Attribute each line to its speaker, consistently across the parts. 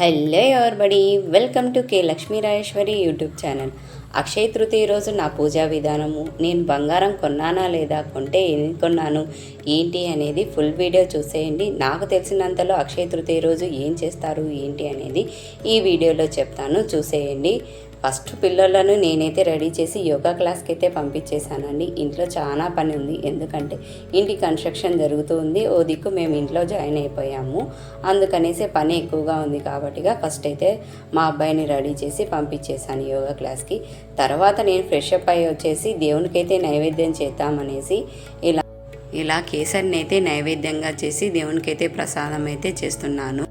Speaker 1: Hello everybody? Welcome to K Lakshmirajeswari YouTube channel. Akshaya Tritiya రోజు నా పూజా విధానము. నేను బంగారం కొన్నానా లేదా కొంటే ఎన్ని కొన్నాను ఏంటి అనేది ఫుల్ వీడియో చూసేయండి. నాకు తెలిసినంతలో అక్షయ తృతీయ రోజు ఏం చేస్తారు ఏంటి అనేది ఈ వీడియోలో చెప్తాను. చూసేయండి. ఫస్ట్ పిల్లలను నేనైతే రెడీ చేసి యోగా క్లాస్కి అయితే పంపించేశానండి. ఇంట్లో చాలా పని ఉంది. ఎందుకంటే ఇంటి కన్స్ట్రక్షన్ జరుగుతూ ఉంది. ఓ దిక్కు మేము ఇంట్లో జాయిన్ అయిపోయాము. అందుకనేసి పని ఎక్కువగా ఉంది కాబట్టిగా ఫస్ట్ అయితే మా అబ్బాయిని రెడీ చేసి పంపించేశాను యోగా క్లాస్కి. తర్వాత నేను ఫ్రెష్ అప్ అయ్యి వచ్చేసి దేవునికైతే నైవేద్యం చేద్దామనేసి ఇలా ఇలా కేసరిని అయితే నైవేద్యంగా చేసి దేవునికైతే ప్రసాదం అయితే చేస్తున్నాను.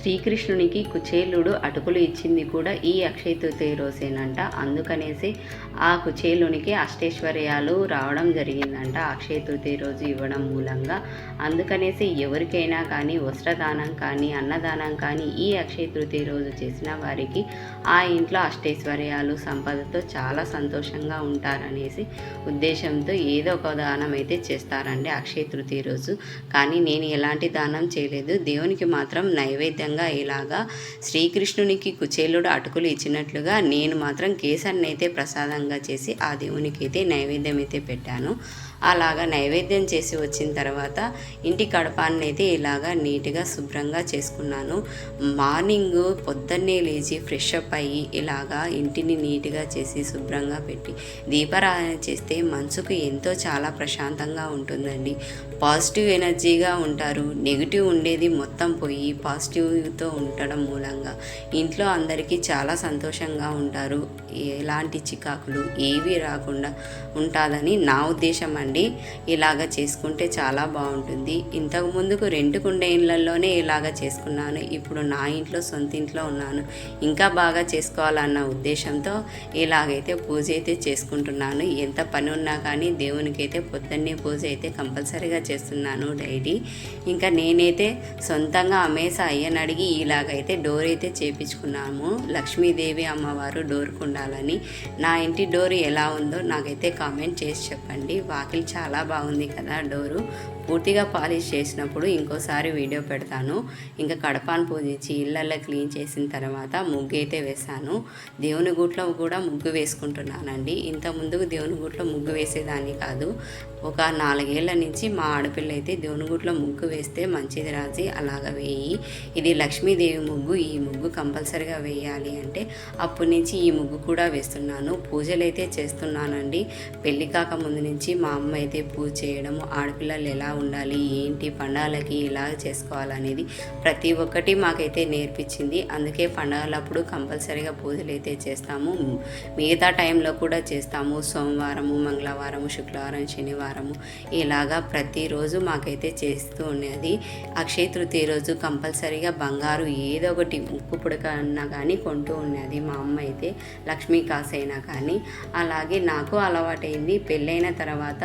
Speaker 1: శ్రీకృష్ణునికి కుచేలుడు అటుకులు ఇచ్చింది కూడా ఈ అక్షయ తృతీయ రోజేనంట. అందుకనేసి ఆ కుచేలునికి అష్టైశ్వర్యాలు రావడం జరిగిందంట అక్షయ తృతీయ రోజు ఇవ్వడం మూలంగా. అందుకనేసి ఎవరికైనా కానీ వస్త్రదానం కానీ అన్నదానం కానీ ఈ అక్షయ తృతీయ రోజు చేసిన వారికి ఆ ఇంట్లో అష్టైశ్వర్యాలు సంపదతో చాలా సంతోషంగా ఉంటారనేసి ఉద్దేశంతో ఏదో ఒక దానం అయితే చేస్తారండి అక్షయ తృతీయ రోజు. కానీ నేను ఎలాంటి దానం చేయలేదు. దేవునికి మాత్రం నైవేద్యం నైవేద్యంగా ఇలాగా శ్రీకృష్ణునికి కుచేలుడు అటుకులు ఇచ్చినట్లుగా నేను మాత్రం కేసరిని అయితే ప్రసాదంగా చేసి ఆ దేవునికి అయితే నైవేద్యం అయితే పెట్టాను. అలాగా నైవేద్యం చేసి వచ్చిన తర్వాత ఇంటి కడపాన్ని అయితే ఇలాగా నీట్గా శుభ్రంగా చేసుకున్నాను. మార్నింగ్ పొద్దున్నే లేచి ఫ్రెష్ అప్ అయ్యి ఇలాగా ఇంటిని నీట్గా చేసి శుభ్రంగా పెట్టి దీపారాధన చేస్తే మనసుకు ఎంతో చాలా ప్రశాంతంగా ఉంటుందండి. పాజిటివ్ ఎనర్జీగా ఉంటారు. నెగిటివ్ ఉండేది మొత్తం పోయి పాజిటివ్ పాజిటివ్తో ఉండడం మూలంగా. ఇంట్లో అందరికీ చాలా సంతోషంగా ఉంటారు. ఎలాంటి చికాకులు ఏవి రాకుండా ఉంటుందని నా ఉద్దేశం అండి. ఇలాగ చేసుకుంటే చాలా బాగుంటుంది. ఇంతకు ముందుకు రెంటుకుండే ఇళ్ళల్లోనే ఇలాగ చేసుకున్నాను. ఇప్పుడు నా ఇంట్లో సొంత ఇంట్లో ఉన్నాను. ఇంకా బాగా చేసుకోవాలన్న ఉద్దేశంతో ఇలాగైతే పూజ అయితే చేసుకుంటున్నాను. ఎంత పని ఉన్నా కానీ దేవునికి అయితే పొద్దున్నే పూజ అయితే కంపల్సరీగా చేస్తున్నాను డైలీ ఇంకా నేనైతే సొంతంగా అమేస అయ్యనడి అడిగి ఇలాగైతే డోర్ అయితే చేపించుకున్నాము. లక్ష్మీదేవి అమ్మవారు డోర్కు ఉండాలని నా ఇంటి డోర్ ఎలా ఉందో నాకైతే కామెంట్ చేసి చెప్పండి. వాకిలి చాలా బాగుంది కదా డోరు. పూర్తిగా పాలిష్ చేసినప్పుడు ఇంకోసారి వీడియో పెడతాను. ఇంకా కడపాను పూజించి ఇళ్ళల్లో క్లీన్ చేసిన తర్వాత ముగ్గు అయితే వేశాను. దేవుని గుట్లో కూడా ముగ్గు వేసుకుంటున్నానండి. ఇంత ముందుకు దేవుని గుట్లో ముగ్గు వేసేదాన్ని కాదు. ఒక నాలుగేళ్ళ నుంచి మా ఆడపిల్ల అయితే దేవుని గుట్లో ముగ్గు వేస్తే మంచిది రాజీ అలాగ వేయి. ఇది లక్ష్మీదేవి ముగ్గు ఈ ముగ్గు కంపల్సరిగా వేయాలి అంటే అప్పటి నుంచి ఈ ముగ్గు కూడా వేస్తున్నాను. పూజలు అయితే చేస్తున్నానండి. పెళ్ళి కాక ముందు నుంచి మా అమ్మ అయితే పూజ చేయడం ఆడపిల్లలు ఎలా ఉండాలి ఏంటి పండాలకి ఇలా చేసుకోవాలనేది ప్రతి ఒక్కటి మాకైతే నేర్పించింది. అందుకే పండగలప్పుడు కంపల్సరీగా పూజలు అయితే చేస్తాము. మిగతా టైంలో కూడా చేస్తాము. సోమవారము మంగళవారము శుక్రవారం శనివారము ఇలాగా ప్రతిరోజు మాకైతే చేస్తూ ఉన్నది. అక్షయ తృతీయ రోజు కంపల్సరీగా బంగారు ఏదో ఒకటి ఉప్పు పుడక అన్నా కానీ కొంటూ ఉన్నది. మా అమ్మ అయితే లక్ష్మీ కాసు అయినా కానీ. అలాగే నాకు అలవాటైంది. పెళ్ళైన తర్వాత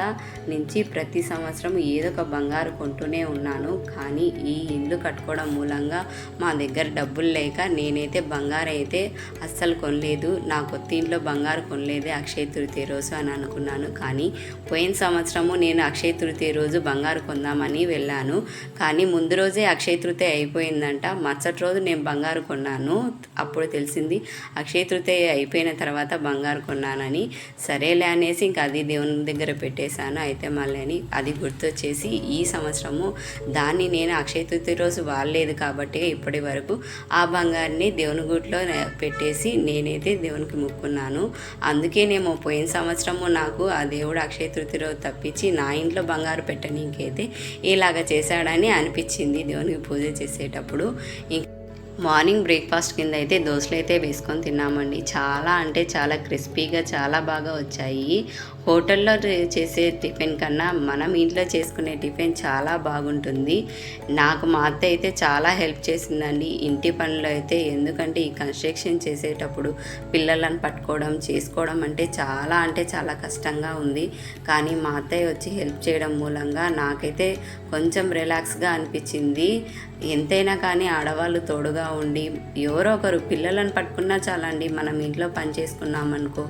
Speaker 1: నుంచి ప్రతి సంవత్సరం ఏదో ఒక బంగారు కొంటూనే ఉన్నాను. కానీ ఈ ఇల్లు కట్టుకోవడం మూలంగా మా దగ్గర డబ్బులు లేక నేనైతే బంగారు అయితే అస్సలు కొనలేదు. నా కొత్త ఇంట్లో బంగారు కొనలేదే అక్షయ తృతీయ రోజు అని అనుకున్నాను. కానీ పోయిన సంవత్సరము నేను అక్షయ తృతీయ రోజు బంగారు కొందామని వెళ్ళాను. కానీ ముందు రోజే అక్షయ తృతీయ అయిపోయిందంట. మరుసటి రోజు నేను బంగారు కొన్నాను. అప్పుడు తెలిసింది అక్షయ తృతీయ అయిపోయిన తర్వాత బంగారు కొన్నానని. సరేలే అనేసి ఇంకా అది దేవుని దగ్గర పెట్టేశాను. అయితే మళ్ళీ అని అది గుర్తొచ్చేసి ఈ సంవత్సరము దాన్ని నేను అక్షయ తృతీయ రోజు వాడలేదు కాబట్టి ఇప్పటి వరకు ఆ బంగారుని దేవుని గుట్లో పెట్టేసి నేనైతే దేవునికి మొక్కున్నాను. అందుకేనేమో పోయిన సంవత్సరము నాకు ఆ దేవుడు అక్షయ తృతీయ రోజు తప్పించి నా ఇంట్లో బంగారు పెట్టనీకైతే ఇలాగ చేశాడని అనిపించింది దేవునికి పూజ చేసేటప్పుడు. ఇంక మార్నింగ్ బ్రేక్ఫాస్ట్ కింద అయితే దోశలు అయితే వేసుకొని తిన్నామండి. చాలా అంటే చాలా క్రిస్పీగా చాలా బాగా వచ్చాయి. హోటల్లో చేసే టిఫిన్ కన్నా మనం ఇంట్లో చేసుకునే టిఫిన్ చాలా బాగుంటుంది. నాకు మా అత్త అయితే చాలా హెల్ప్ చేసిందండి. ఇంటి పనులు అయితే ఎందుకంటే ఈ కన్స్ట్రక్షన్ చేసేటప్పుడు పిల్లలను పట్టుకోవడం చేసుకోవడం అంటే చాలా అంటే చాలా కష్టంగా ఉంది. కానీ మా అత్తయ్య వచ్చి హెల్ప్ చేయడం మూలంగా నాకైతే కొంచెం రిలాక్స్గా అనిపించింది. ఎంతైనా కానీ ఆడవాళ్ళు తోడుగా ఉండి ఎవరో ఒకరు పిల్లలను పట్టుకున్నా చాలండి మనం ఇంట్లో పని చేసుకున్నామనుకో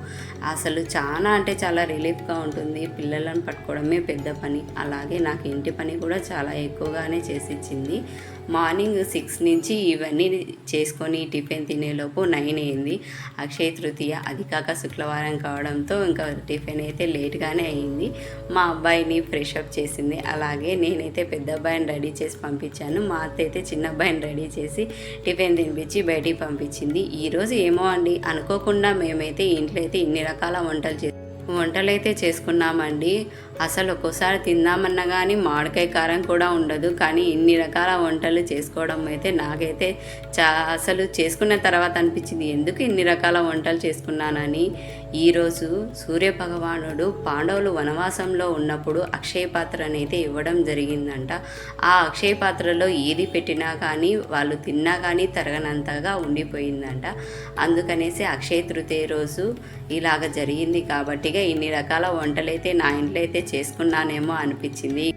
Speaker 1: అసలు చాలా అంటే చాలా రిలీఫ్గా ఉంటుంది పిల్లలను పట్టుకోవడమే పెద్ద పని. అలాగే నాకు ఇంటి పని కూడా చాలా ఎక్కువగానే చేసి ఇచ్చింది మార్నింగ్ సిక్స్ నుంచి ఇవన్నీ చేసుకొని టిఫిన్ తినేలోపు నైన్ అయింది. అక్షయ తృతీయ అది కాక శుక్రవారం కావడంతో ఇంకా టిఫిన్ అయితే లేట్గానే అయింది. మా అబ్బాయిని ఫ్రెష్ అప్ చేసింది. అలాగే నేనైతే పెద్ద అబ్బాయిని రెడీ చేసి పంపించాను. మా అత్త అయితే చిన్న అబ్బాయిని రెడీ చేసి టిఫిన్ తినిపించి బయటికి పంపించింది. ఈరోజు ఏమో అండి అనుకోకుండా మేమైతే ఇంట్లో అయితే ఇన్ని రకాల వంటలు చేస్తాం వంటలైతే చేసుకున్నామండి. అసలు ఒక్కోసారి తిందామన్నా కానీ మామిడికాయ కారం కూడా ఉండదు. కానీ ఇన్ని రకాల వంటలు చేసుకోవడం అయితే నాకైతే చా అసలు చేసుకున్న తర్వాత అనిపించింది. ఎందుకు ఇన్ని రకాల వంటలు చేసుకున్నానని. ఈరోజు సూర్య భగవానుడు పాండవులు వనవాసంలో ఉన్నప్పుడు అక్షయ పాత్రని ఇవ్వడం జరిగిందంట. ఆ అక్షయ పాత్రలో ఏది పెట్టినా కానీ వాళ్ళు తిన్నా కానీ తరగనంతగా ఉండిపోయిందంట. అందుకనేసి అక్షయ తృతీయ రోజు ఇలాగ జరిగింది కాబట్టిగా ఇన్ని రకాల వంటలైతే నా ఇంట్లో అయితే చేసుకున్నానేమో అనిపించింది.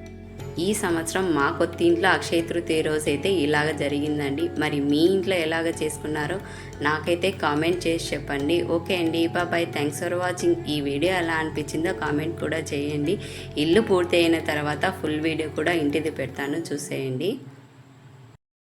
Speaker 1: ఈ సంవత్సరం మా కొత్త ఇంట్లో అక్షయ తృతీయ రోజు అయితే ఇలాగ జరిగిందండి. మరి మీ ఇంట్లో ఎలాగ చేసుకున్నారో నాకైతే కామెంట్ చేసి చెప్పండి. ఓకే అండి బాబాయ్ థ్యాంక్స్ ఫర్ వాచింగ్. ఈ వీడియో ఎలా అనిపించిందో కామెంట్ కూడా చేయండి. ఇల్లు పూర్తి అయిన తర్వాత ఫుల్ వీడియో కూడా ఇంటిది పెడతాను చూసేయండి.